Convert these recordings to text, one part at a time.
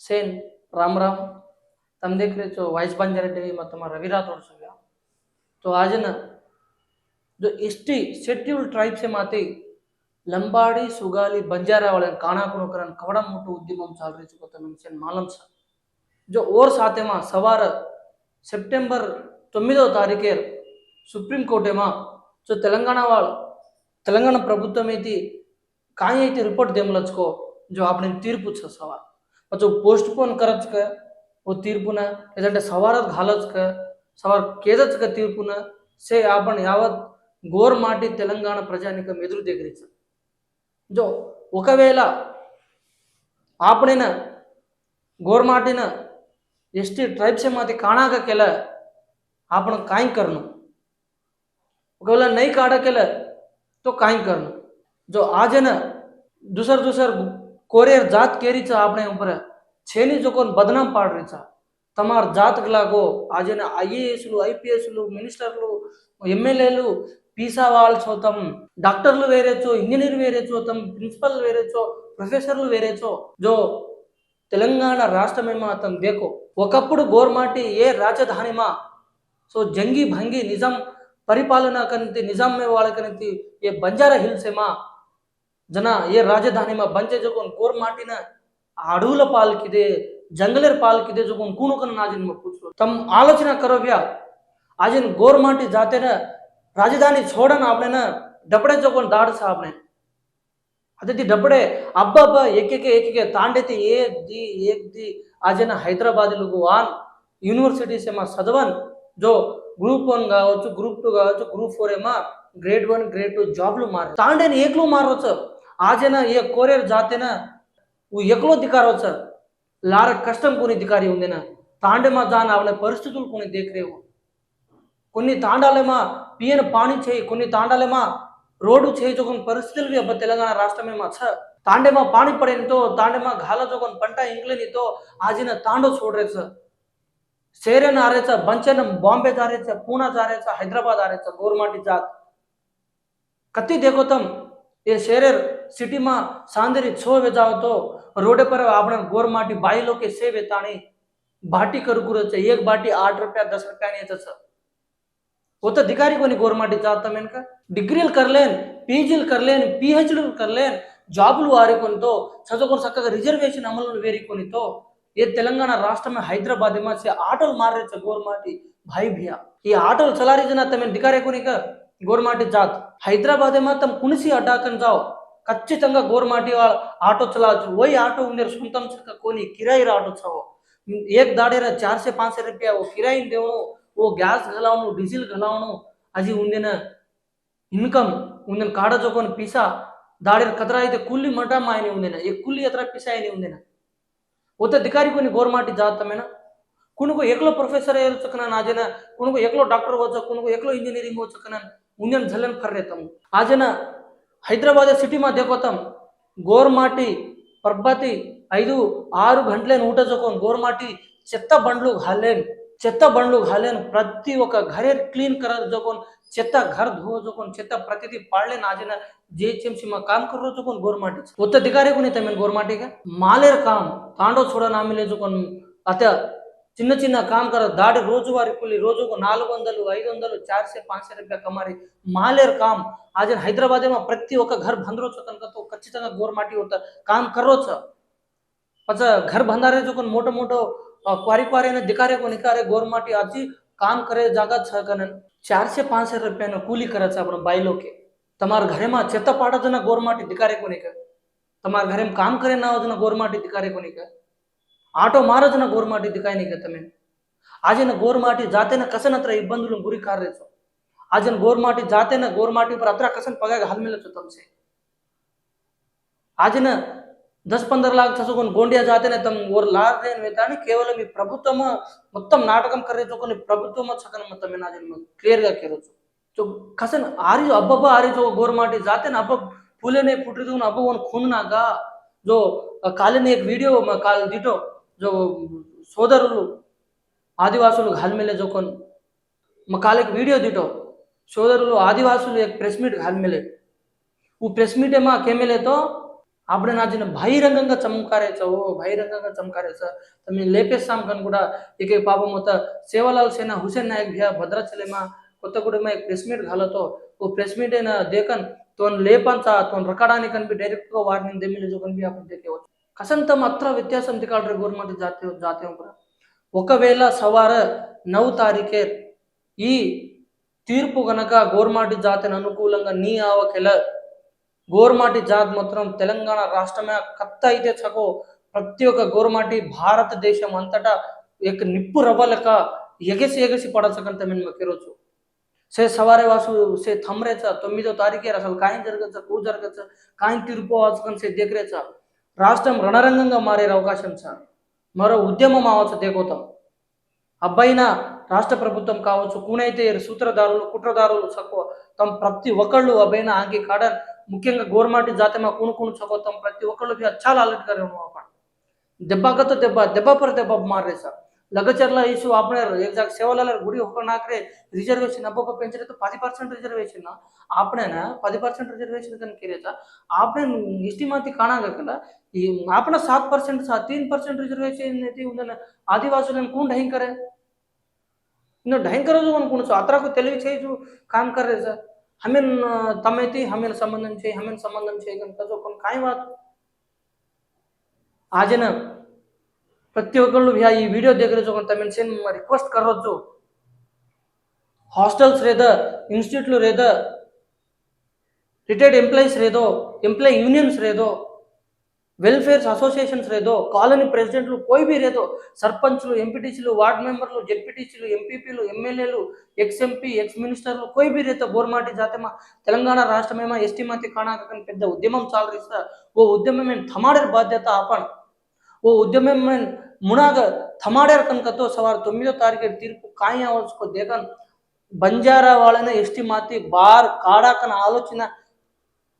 सें राम राम। तम देख रहे तो वाइस बंजर रेडी मत रविरा तोड़ सक तो आज न, जो एस टी ट्राइब से माते, लंबाड़ी, सुगाली, बंजारा वाले काना कुनोकर कवड़ा मोटो उद्यम चाल रही चुको तो मैं मालम सा। जो और साथ में, सवार सेप्टेंबर तुमदो तो तारीखे सुप्रीम कोर्ट में, जो तेलंगाणा वाल तेलंगाणा प्रभुत्व का रिपोर्ट दमलच को જો આપણે తీర్పు છે સવાર પછી પોસ્ટપોન કરચ કે ఓ తీర్పున లేదంటే సవారత్ ఘాలచ్ క సవార్ కేదచ్ క తీర్పున సే आपण యావత్ గోర్ మాటి తెలంగాణ ప్రజానికం ఎదురు దగ్గరించి જો ఒకవేళ આપણેને ગોરમાટીને એસટી ટ્રાઇબ્સમાંથી કાણા का केलं आपण काय करणं ఒకవేళ नाही काढा केलं तो काय करणं જો આજે ને દુસર દુસર કોરિયર જાત કેરી છે આપણે ઉપર છેની જો કોઈ બદનામ પાડ રહી છે તમાર జాత్ లాగో ఆజన ఐఏఎస్లు ఐపీఎస్లు మినిస్టర్లు ఎమ్మెల్యేలు పీసా వాళ్ళు చోతం డాక్టర్లు వేరేచో ఇంజనీర్ వేరేచో తమ ప్రిన్సిపల్ వేరేచో ప్రొఫెసర్లు వేరేచో జో తెలంగాణ రాష్ట్రమేమో అతను దేకో ఒకప్పుడు గోర్మాటి ఏ రాజధానిమా సో జంగి భంగి నిజాం పరిపాలన కనితి నిజాం మే వాళ్ళ కనితి ఏ బంజారా హిల్స్ ಜನ ಏ ರಾಜಧಾನಿ ಮಾ ಬಂಚೆ ಜೋಗೊಂದು ಕೋರ್ ಮಾಟಿನ ಅಡವುಲ ಪಾಲ್ಕಿದೆ ಜಂಗಲೇರ್ ಪಾಲ್ಕಿದೆ ಜೋಗೊಂದು ಕೂಣುಕನ ನಾಜಿನ ಮಾ ಪೂಜ್ರು ತಮ್ಮ ಆಲೋಚನೆ ಕರೋವ್ಯ ಆಜಿನ ಗೋರ್ ಮಾಟಿ ಜಾತೆನ ರಾಜಧಾನಿ ಛೋಡನ ಆಪ್ನೆನ ಡಬಡೆ ಜೋಗೊಂದು ದಾಡಸ ಆಪ್ನೆ ಅದೇ ಡಬಡೆ ಅಬ್ಬ ಅಬ್ಬ ಏಕೆಗೆ ಏಕೆಗೆ ತಾಂಡೆತಿ ಏಕ್ ದಿ ಏಕ್ ದಿ ಆಜನ హైదరాబాద్ లుగు ఆన్ యూనివర్సిటీస్ ఏమా చదవన్ జో గ్రూప్ వన్ కావచ్చు గ్రూప్ టూ కావచ్చు గ్రూప్ ఫోర్ ఏమా గ్రేడ్ వన్ గ్రేడ్ టూ జాబ్లు మారు తాండేని ఏక్లు మారవచ్చు ಆ ಜನ ಏ ಕೋರೇರ್ ಜಾತೆನ ಎಕ್ಲೋ ದಿಕಾರೋ ಸರ್ లార కష్టం కొని దికారి ఉందిన తాండమా దాని ఆవిడ పరిస్థితులు కొని దేకరేవు కొన్ని తాండాలేమా పియన పాణి చేయి కొన్ని తాండాలేమా రోడ్డు చేయజోగని పరిస్థితులు అబ్బ తెలంగాణ రాష్ట్రమేమా చ తాండేమా పాణి పడేనితో తాండేమా ఘాల జోగన్ పంట ఇంగ్లేనితో ఆజిన తాండో చూడరేచ సేరన్ ఆరేచ బంచన బాంబే జారేచ పూనా జారేచ హైదరాబాద్ ఆరేచ గోర్మాటి జాత్. కత్తి దేగోతం એ શહેર સિટીમાં સાંદરી છો વેચાવતો રોડે પર આપણે ગોરમાટી બાઈ લોકો સે વેતાણી બાટી કરકુર છે એક બાટી આઠ રૂપિયા દસ રૂપિયાની થશે वो तो अधिकारी को नहीं గవర్నమెంట్ चाहता मैंने कहा డిగ్రీలు కర్లేన్ పీజీలు కర్లేన్ పిహెచ్లు కర్లేన్ జాబులు వారికొనితో చదువుకొని చక్కగా రిజర్వేషన్ అమలు వేరుకొనితో ఏ తెలంగాణ రాష్ట్రమే హైదరాబాద్ ఏమో ఆటోలు మారేచ్చ గోర్మాటి భాయ్ భియా. ఈ ఆటోలు చలారీజన తమ దికారే కొనిక? గోర్మాటి జాత్. హైదరాబాద్ మాత్రం కునిసి అడ్డాకని జావ్. ఖచ్చితంగా గోర్మాటి ఆటో చలావచ్చు ఓ ఆటో ఉంది సొంతం చక్క కొని కిరాయి ఆటో చావు. एक दाड़ेरा चार से पांच रुपया वो किराए देवो वो गैस घलावनो डीजिल घलावनो अजी उन्देन ఇన్కమ్ ఉందని కాడ చొక్కని పీసా? దాడి కదరా అయితే కుల్లి మట ఆయన ఉందిన ఏ కుల్లి ఎతర పీసా ఆయన ఉందిన ఒక దికారి కొన్ని గోర్మాటి జాతమైన కొనుకు ఎక్కడో ప్రొఫెసర్ చక్కన నాజన? కొనుకు ఎక్కడో డాక్టర్ వచ్చా కొనుకు ఎక్కడో ఇంజనీరింగ్ వచ్చక్కన होच कुणको एकलो इंजिनियरिंग हो चकना उंदेन झलन फर्रे तम आजेना హైదరాబాద్ సిటీమా దేకోతాం గోర్మాటి పర్బతి ఐదు ఆరు గంటలేని ఊట జోకోన్ గోర్మాటి చెత్త బండ్లు घालेन చెత్త బండ్లు घालेन ప్రతి ఒక్క घरे क्लीन करत जोकोन చెత్త घर धुवो जोकोन చెత్త ప్రతిదీ पाळलेन आजेना जीएचएमसी मा काम करो जोकोन गोरमाटी उत्तराधिकारी कोणी तमेन गोरमाटी का मालेर काम तांडो छोड़ा नामिले जोकोन आता చిన్న చిన్న కామ్ కర దాడి రోజువారి కూలి రోజుకు నాలుగు వందలు ఐదు వందలు చార్సే పాంచే రూపాయ కమారి మాలేర్ కామ్ आज हैदराबाद में प्रति ఒక్క घर बंद रो तनक तो ఖచ్చితంగా గోర్మాటి होता काम करो छ अच्छा घर बंधारे जो कोण मोठो मोठो क्वारी क्वारी ने दिकारे को निकारे गोरमाटी आजी काम करे जागा छ कनन चारशे पाचशे रुपयानं કુલી કરે છે આપણે બાઈ લોકે તમારા ઘરેમાં ચેતા પાડા જના ગોરમાટી દિકારે કોની કે તમારા ઘરે કામ કરે ના હોય જના ગોરમાટી દિકારે કોની ಆಟೋ ಮಾರೋದನ್ನ ಗೋರ್ ಮಾಡಿದ್ದು ಕಾಯಿ ನಿಗತ್ತಮೆ ಆಜಿನ ಗೋರ್ ಮಾಡಿ ಜಾತೆನ ಕಸನ ಹತ್ರ ಇಬ್ಬಂದುಲು ಗುರಿ ಕಾರ್ರೇಸು ಆಜನ್ ಗೋರ್ ಮಾಡಿ ಜಾತೆನ ಗೋರ್ ಮಾಡಿ ಪರ ಹತ್ರ ಕಸನ್ ಪಗಾಗ ಹಲ್ಮೇಲೆ ತಮ್ಸೆ ఆజిన దశ పందర లాక్ చసుకొని గోండియా జాతనే తమ ఓర్ లారేన్ వేతాని కేవలం ఈ ప్రభుత్వం మొత్తం నాటకం కర్రేచుకొని ప్రభుత్వం చకన మొత్తం నా జన్మ క్లియర్గా కేరొచ్చు సో కసన్ ఆరి అబ్బబ్బ ఆరి జో గోర్మాటి జాతేన అబ్బ పూలేనే పుట్టిదుకుని అబ్బ ఓన్ ఖూన్ నాగా జో కాలేని ఏక్ వీడియో కాల్ దిటో. जो సోదరులు ఆదివాసులు ఘాల్మిలే జోకొని మా కాలేకి వీడియో దిటో సోదరులు ఆదివాసులు ఎక్ ప్రెస్ మీట్ ఘాల్మిలే ఊ ప్రెస్ మీటే మా కెమెలేతో ఆవిడ నా చిన్న బహిరంగంగా చమకారేచావు బహిరంగంగా చమకారేసా తమ లేపేస్తాం కను కూడా ఇక పాపం మొత్త సేవలాల్ సేన హుసేన్ నాయక్ భయ్యా భద్రాచలేమా కొత్తగూడెమ ఎక్ ప్రెస్ మీట్ ఘాలతో ఓ ప్రెస్ మీట్ అయినా దేకన్ తోన్ లేపంచా తోన్ రకడానికి కనిపి డైరెక్ట్గా వార్నింగ్ దెమ్మిలే జోకన్ బి ఆపం దేకేవచ్చు కసంత మాత్ర వ్యత్యాసం తికాడ్ರೆ గవర్నమెంట్ జాతి జాతి కూడా. ఒకవేళ సవార నవ్వు తారీఖే ఈ తీర్పు గనక గోర్మాటి జాతిని అనుకూలంగా నీ ఆవకెల గోర్మాటి జాతి మాత్రం తెలంగాణ రాష్ట్రమే కత్త అయితే చకో ప్రతి ఒక్క గోర్మాటి భారతదేశం అంతటా యొక్క నిప్పు రవ్వలక ఎగసి ఎగసి పడచకంత మేము ఈరోజు. సే సవారే వాసు సే థమ్రేచ తొమ్మిదో తారీఖే అసలు కాయం జరగచ్చా కూ జరగచ్చా కాయం తీర్పు వాసుకొని సే దగ్గరేచా రాష్ట్రం రణరంగంగా మారే అవకాశం సార్. మరో ఉద్యమం అవచ్చు దేగోతం అబ్బాయినా రాష్ట్ర ప్రభుత్వం కావచ్చు కూనైతే సూత్రధారులు కుట్రదారులు చక్కువ తమ ప్రతి ఒక్కళ్ళు అబ్బాయిన ఆంకి కాడన్ ముఖ్యంగా గోర్మాటి జాతమ కూనుకుని చక్కువ తమ ప్రతి ఒక్కళ్ళు చాలా అలర్ట్గా దెబ్బగత దెబ్బ దెబ్బ పర దెబ్బ మారే సార్. ಲಗಚರ್ಲ ಇಶ್ಯೂ ಆಪ್ಣರು ಎಕ್ಸಾಕ್ಟ್ ಸೇವಲಲ್ಲರು ಗುಡಿ ಹೋಗೋಣಾಕ್ರೆ ರಿಸರ್ವೇಶನ್ ಅಬ್ಬೊಬ್ಬ ಪೆಂಚಿರತ್ತು ಪದಿ ಪರ್ಸೆಂಟ್ ರಿಸರ್ವೇಶನ್ ಆಪ್ಣೆನ ಪದಿ ಪರ್ಸೆಂಟ್ ರಿಸರ್ವೇಶನ್ ತನಕ ಇರತ್ತ ಆಪ್ಣೆ ಇಷ್ಟಿ ಮಾತಿ ಕಾಣಾಗಕ್ಕಲ್ಲ ಈ ಆಪ್ಣ ಸಾತ್ ಪರ್ಸೆಂಟ್ ಸಾ ತೀನ್ ಪರ್ಸೆಂಟ್ ರಿಸರ್ವೇಶನ್ ಐತಿ ಒಂದನ್ನ ಆದಿವಾಸಿಗಳನ್ನ ಕೂಂಡ್ ಹೆಂಕರೆ ಇನ್ನು ढहंकरोजो ಒಂದು ಕುಣಸು ಅತ್ರಾಕು తెలివి చేయు काम कर रहे सर हमें तमेती हमें संबंधन चाहिए हमें संबंधन चाहिए कंका जो कौन काई बात आज ना ಪ್ರತಿ ಒಕ್ಕೂ ಯಾ ಈ ವಿಡಿಯೋ ದೇಖ ಅಂತ ಮೆನ್ಷನ್ ರಿಕ್ವೆಸ್ಟ್ ಕರೋದು హాస్టల్స్ లేదా ఇన్స్టిట్యూట్లు లేదా రిటైర్డ్ ఎంప్లాయీస్ లేదో ఎంప్లాయీ యూనియన్స్ లేదో వెల్ఫేర్స్ అసోసియేషన్స్ లేదో కాలనీ ప్రెసిడెంట్లు కోయిబీ లేదో సర్పంచ్లు ఎంపీటీసీలు వార్డ్ మెంబర్లు జెడ్పీటీసీలు ఎంపీపీలు ఎమ్మెల్యేలు ఎక్స్ ఎంపీ ఎక్స్ మినిస్టర్లు కోయిబీ రేతో బోర్మాటి జాతమా తెలంగాణ రాష్ట్రమేమా ఎస్టీ మాతి కాణాకని పెద్ద ఉద్యమం చాలరిస్తా ఓ ఉద్యమం ఉద్యమమే థమాడర్ బాధ్యత ఆపాను ఓ ఉద్యమం ఉద్యమమే మునాగర్ థమాడేర్ కనుకతో సవారు తొమ్మిదో తారీఖు తీర్పు ఖాయం అవ్వచ్చు దేకన్ బంజారా వాళ్ళని ఎస్టీ మాతి బార్ కాడాకన ఆలోచన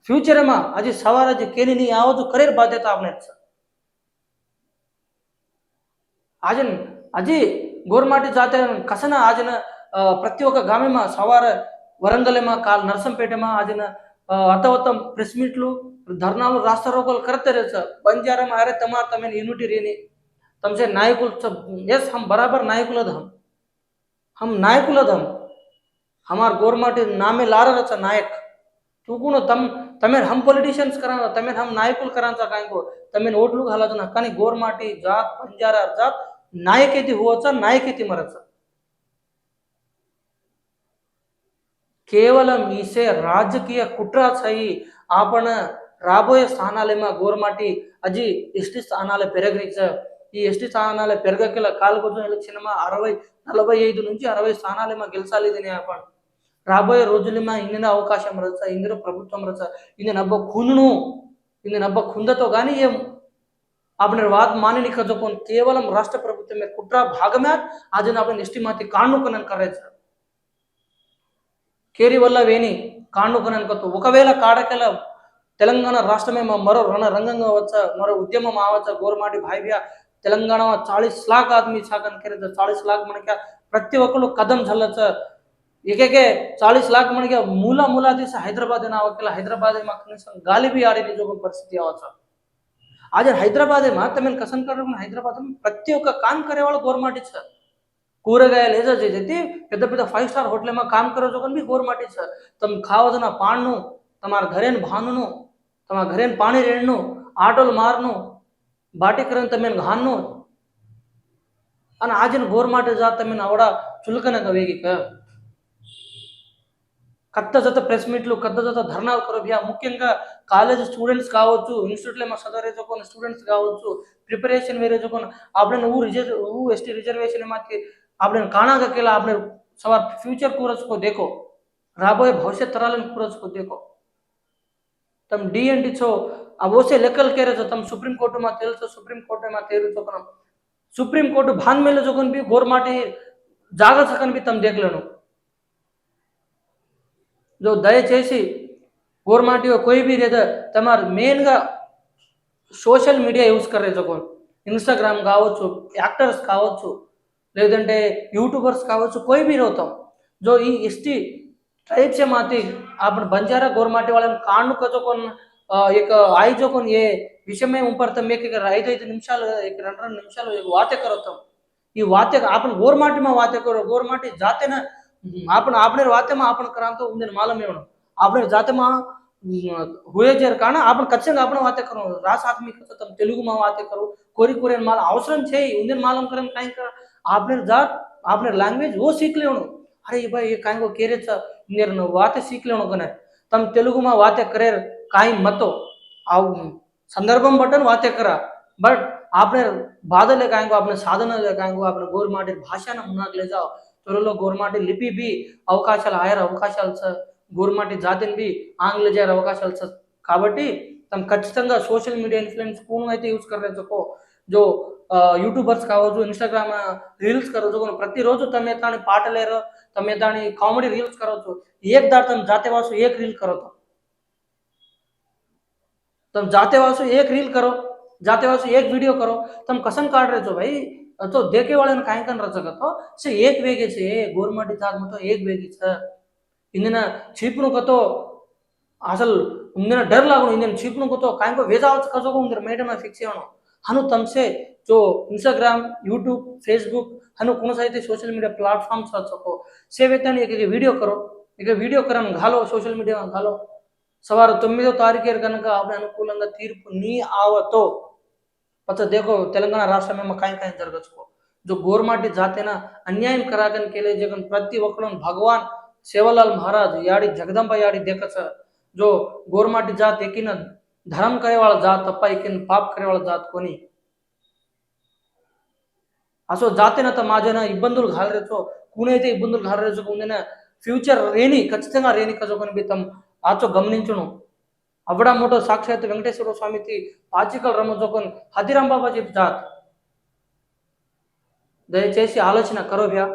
ఫ్యూచర్మా? అది సవార్ అది కేని నీ ಯಾವುದು కరీర్ బాధ్యత ಆಪ್ನೆ సార్. ఆజన్ అది గోర్మాటి జాత కసన ఆజన ప్రతి ఒక్క ಗಾಮೆಮ ಸವಾರ వరంగలేమా కాల్ నర్సంపేటమ ఆజన అతవతం ప్రెస్ మీట్లు ధర్నాలు రాష్ట్ర రోగాలు కరెక్ట్ బంజారం ఆరే తమార్ తమైన యూనిటీ రేని. तुमसे नायकुल यस हम बराबर नायकुल हम। हम नायकुल हम। हमार गोरमेंट नामे लारच नायक। चुकून तम तमेर हम पॉलिटिशियन्स करा तमेर हम नायकुल करांचा कांको तमेर ओटलू घालाच ना कानी गोरमाटी जात बंजारा जात नायक येते होवाचा नायक येते मराचा। కేవలం ఈసే రాజకీయ కుట్ర చేయి ఆపణ రాబోయే స్థానాలేమో గోర్మాటి అజి ఇష్టి స్థానాలు పెరగరించ ఈ ఎస్టీ స్థానాల పెరగకిల? కాలుకొచ్చిన ఎలక్షన్ మా అరవై నలభై ఐదు నుంచి అరవై స్థానాలు మా గెలిచాలి దీని యాపండి రాబోయే రోజులు మా ఇందిన అవకాశం రచ ఇందిన ప్రభుత్వం రచ ఇంది నబ్బ కును ఇంది నబ్బ కుందతో కానీ ఏం? అప్పుడు वाद माने नहीं कर कौन केवल राष्ट्र प्रभुत्व में कुट्रा भाग में आज अपने एस కేరీ వల్ల వేణి కాండు కననుకోవచ్చు ఒకవేళ కాడకెల తెలంగాణ రాష్ట్రమే మా మరో రణ రంగంగా వచ్చ మరో ఉద్యమం ఆవచ్చా? గోరమాటి భావ్య तेलंगाणावर चाळीस लाख आदमी छा करे तर चाळीस लाख म्हणक्या ಪ್ರತಿ ಒಕ್ಕಲು ಕದಂ ಝಲ್ಲಚ ಏಕೆಗೆ ಚಾಳಿಸ್ ಲಾಖ ಮಣಿಗೆ ಮೂಲ ಮೂಲ ದಿವಸ ಹೈದರಾಬಾದ್ ಏನಾವಕ್ಕಿಲ್ಲ ಹೈದರಾಬಾದ್ ಕನಿಷ್ಠ ಗಾಲಿ ಬಿ ಆಡಿ ನಿಜ ಪರಿಸ್ಥಿತಿ ಯಾವಚ ಆದ್ರೆ ಹೈದರಾಬಾದ್ ಏಮಾ ತಮಿಲ್ ಕಸನ್ ಕರ್ಮ ಹೈದರಾಬಾದ್ ಪ್ರತಿ ಒಕ್ಕ ಕಾಮ್ ಕರೆ ಒಳಗೆ ಗೋರ್ ಮಾಡಿ ಸರ್ కూరగాయలు ఏదో చేసేది పెద్ద పెద్ద ఫైవ్ స్టార్ హోటల్ ఏమో కామ్ కరో జోగన్ బి గోర్ మాటి సార్ తమ ఖావదన పాణ్ను తమ ఘరేన్ భానును తమ ఘరేన్ పాణి రేణును ఆటోలు మారును बाटिक्रम तमीन घानो घोर माटे जा तमीन चुलकन कवेगी कत्त जत प्रेस मीटू कत्त जत धर्ना करो मुख्य कॉलेज स्टूडेंट्स इंस्ट्यूट सदरे चुको स्टूडेंट्स प्रिपरेशन वेरे चुको आपने ऊ रिज़र्व काना का केला सवार फ्यूचर पूरा को देखो राबो भविष्य तरह पूरा को देखो तम डी एंड छो ಆ ಓಸೆ ಲೆಕ್ಕಲ್ಕೇರ ಜೊ ತಮ್ಮ ಸುಪ್ರೀಂ ಕೋರ್ಟ್ ಮಾ ತೇಲ್ಸೋ ಸುಪ್ರೀಂ ಕೋರ್ಟ್ ಮಾ ತೇರು ಜೋಕನ ಸುಪ್रीम कोर्ट भान मेले जोकन भी गोर माटे जागा सकन भी तम देख लेनो जो దయచేసి గోర్మాటి कोई भी रेद తమర్ మెయిన్గా సోషల్ మీడియా యూస్ కర్రే చూకొని ఇన్స్టాగ్రామ్ కావచ్చు యాక్టర్స్ కావచ్చు లేదంటే యూట్యూబర్స్ కావచ్చు कोई भी రోతాం. जो ఈ ఎస్టీ ట్రైబ్స్ మాతి ఆపణ బంజారా గోర్మాటి వాళ్ళని కాణుక జోకన్ యొక్క ಆಯ್ಜೋಕೊನ್ ఏ విషయమే ఉంపడతాం. మీకు ఇక్కడ ఐదు ఐదు నిమిషాలు ఇక్కడ రెండు రెండు నిమిషాలు ವಾತೆ ಕರೋತಾం ఈ వాత్య ఆపణ ఓర్మాటి మా వాత్య ఓర్మాటి జాతేన ఆపణ ఆపణ వాత్యమా ఆపణ కరాంతో ఉందని మాలం ఇవ్వడం ఆపణ జాతమా హుయేజర్ కాన ఆపణ ఖచ్చితంగా ఆపణ వాత్య కరం రాస ఆత్మికతం తెలుగు మా వాత్య కరు కోరి కోరిన మాల అవసరం చేయి ఉందని మాలం కరం కాయ ఆపణ జాత్ ఆపణ లాంగ్వేజ్ ఓ సీక్లేవను అరే ఈ భాయ్ కాయ కేరే నేరు వాత్య సీక్లేవను కొనారు తమ తెలుగు మా వాత్య కరేరు కాయిన్ మొత్తం ఆ సందర్భం బట్టను వాతెక్కరా బట్ આપણે બાદલે કાંઈક આપણે સાધન કાંઈક આપણે ગોર માટે భాషను ఉన్నాక లేదా త్వరలో గోర్మాటి లిపి బి అవకాశాలు ఆయర అవకాశాలు గోర్మాటి జాతిని బి ఆంగ్ల జాయిర అవకాశాలు సార్ కాబట్టి తమ ఖచ్చితంగా సోషల్ మీడియా ఇన్ఫ్లుయెన్స్ కోను అయితే యూజ్ కర్రే చకో జో యూట్యూబర్స్ కావచ్చు ఇన్స్టాగ్రామ్ రీల్స్ కరవచ్చు కొను ప్రతిరోజు తమే తాని పాటలేరు తమే తాని కామెడీ రీల్స్ కరవచ్చు ఏక్ దార్ తమ జాతే వాసు ఏక్ రీల్ కరవచ్చు તમે જાતે વાંચો, એક રીલ કરો, જાતે વાંચો, એક વીડિયો કરો. તમે કસન કાર્ડ રહેજો ભાઈ. તો દેખેવાળાને કાંઈ કન રચકતો છે, એક વેગે છે ગોરમટી થાક મતો એક વેગે છે. ಇಂದಿನ ಚೀಪ್ನು ಕತೋ ಅಸಲ್ ಮುಂದಿನ ಡರ್ ಲಾಗು ಇಂದಿನ ಚೀಪ್ನು ಕತೋ ಕಾಂಕೋ ವೇಜಾ ಆಚ ಕಸೋಗು ಉಂದ್ರ ಮೇಡಮ ಫಿಕ್ಸ್ ಹೇಳೋ ಹನು ತಮ್ಸೆ જો ઇન્સ્ટાગ્રામ યુટ્યુબ ફેસબુક હનુ કોણ સાહિત્ય સોશિયલ મીડિયા પ્લેટફોર્મ સર્ચ શકો સેવેતાની એક એક વીડિયો કરો. એક વીડિયો કરન ઘાલો સોશિયલ મીડિયામાં ઘાલો सवार సవారు తొమ్మిదో తారీఖు కనుక ఆమె అనుకూలంగా తీర్పు నీ देखो तेलंगाना దేకో में రాష్ట్ర మేము కాయకాయం జరగచ్చుకో. जो गोरमाटी जातेना अन्यायम के केले जगन प्रति वकलन भगवान सेवालाल महाराज याडी जगदम्बा याडी देखच जो गोरमाटी जात एकीन धर्म करे वाला जात अप्पा एकीन पाप करे वाला जात कोणी असो जातेना तर माझ्यानं इब्बंदुल घालरेचो घाल ते इब्बंदुल घालरेचो कुणी फ्यूचर रेनी खचिతంగా रेनी भी तम ಆಚೋ ಗಮನಿಂಚುನು ಅವಡ ಮೋಟೋ ಸಾಕ್ಷಾತ್ ವೆಂಕಟೇಶ್ವರ ಸ್ವಾಮಿತಿ పాచికల రమ్మజోకొని హదిరాంబాబా చెప్తారు దయచేసి ఆలోచన కరో భ్యా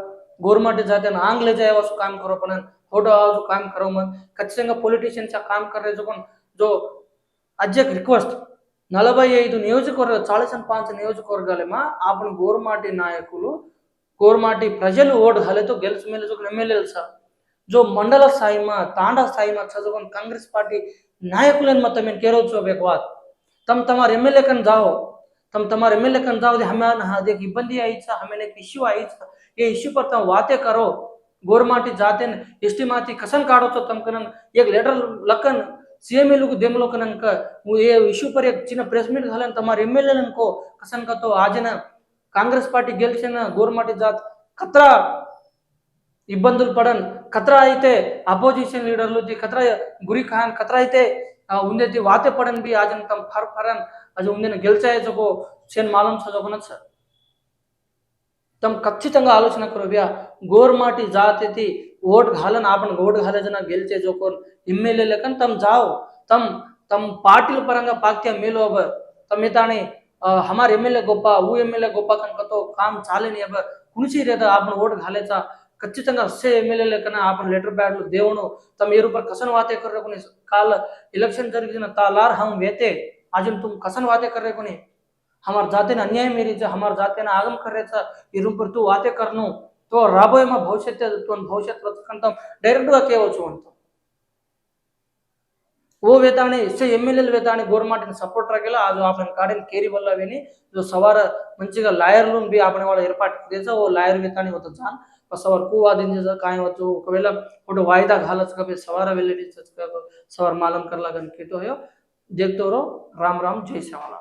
గవర్నమెంట్ జాతే ఆంగ్లే జాయ వాసు కామ్ కరో పన హోటో ఆసు కామ్ కరో మన ఖచ్చితంగా పొలిటీషియన్స్ ఆ కామ్ కర్రే జోకొని జో అధ్యక్ రిక్వెస్ట్. నలభై ఐదు నియోజకవర్గాలు చాలీస్ అండ్ పాంచ్ నియోజకవర్గాలేమా? ఆపణ గోరుమాటి నాయకులు గోరుమాటి ప్రజలు ఓటు హలతో గెలుసు మేలు ఎమ్మెల్యేలు సార్. જો మండల స్థాయిమా తాండా స్థాయిమా చదువుకుని కాంగ్రెస్ పార్టీ నాయకులను మొత్తం మీరు కేరవచ్చు ఒక વાત તમે તમારા એમએલએ કન જાઓ તમે તમારા એમએલએ કન જાઓ જે હમે હાજે એક ઇબંધી આવી છે હમે એક ઇશ્યુ આવી છે એ ઇશ્યુ પર તમે વાતે કરો ગોરમાંથી જાતે એસટીમાંથી કસન કાઢો તો તમે કન એક લેટર લખન सीएमए लोग देम लोग नंक ये इश्यू पर एक चिन्ह प्रेस मीट झालं तमार एमएलए नको कसन का तो आज ना कांग्रेस पार्टी गेल छे ना गोरमाटी जात खतरा ఇబ్బందులు పడన్. ఖతరా అయితే అపోజిషన్ లీడర్లు జీ ఖతరా గురి ఖాన్ ఖతరా అయితే ఉండే జీ వాతే పడన్ బి ఆజన్ తమ్ ఫర్ ఫరన్. అది ఉందని గెలిచాయ జోకో సేన్ మాలం చదువుకున్న సార్. తమ ఖచ్చితంగా ఆలోచన కరోవ్యా గోర్మాటి జాతి ఓట్ ఘాలన్ ఆపన్ ఓట్ ఘాలే జన గెలిచే జోకోన్ ఎమ్మెల్యే లెక్కన్ తమ్ జావు. తమ్ తమ్ పార్టీల పరంగా పాక్య మేలు అవర్ తమ ఇతాని హమార్ ఎమ్మెల్యే గొప్ప ఊ ఎమ్మెల్యే గొప్ప కనుకతో కామ్ చాలని అవ్వర్ కుణిచి రేద ఆపన్ ఓట్ ఘాలేచా ఖచ్చితంగా అస్సే ఎమ్మెల్యేలే కన్నా ఆపన లెటర్ బ్యాడ్లు దేవును తమ ఏరుపర్ కసన్ వాతే కర్రకుని కాల ఎలక్షన్ జరిగిన తాలార్ హం వేతే ఆజం తుమ్ కసన్ వాతే కర్రకుని హమార్ జాతీయ అన్యాయం ఏరీచా హమార్ జాతీయ ఆగం కర్రేచా ఇరుంపర్ తూ వాతే కర్ను తో రాబోయే మా భవిష్యత్ భవిష్యత్ బ్రతకంతం డైరెక్ట్గా కేవచ్చు అంటాం वो वेता ने इससे एमएलएल वेता ने गवर्नमेंट ने सपोर्ट रखेला आज आपने कार्डन केरी वल्ला वेनी जो सवार मंचिगा लायर लून भी आपने वाला एयरपोर्ट देसा वो लायर वेता ने जान ಸವರ್ ಕೂವಾದಿಂದ ಕಾಯವತ್ತು ಒಕವೇಳ ಒಟ್ಟು ವಾಯ್ದಾ ಘಾಲಚ ಕಬೆ ಸವಾರ ವೆಲೆಡಿ ಸವರ್ ಮಾಲಮ್ ಕರ್ಲಾಗನ್ ಕೀಟೋ ಹೋ देखते रहो राम राम जय श्याम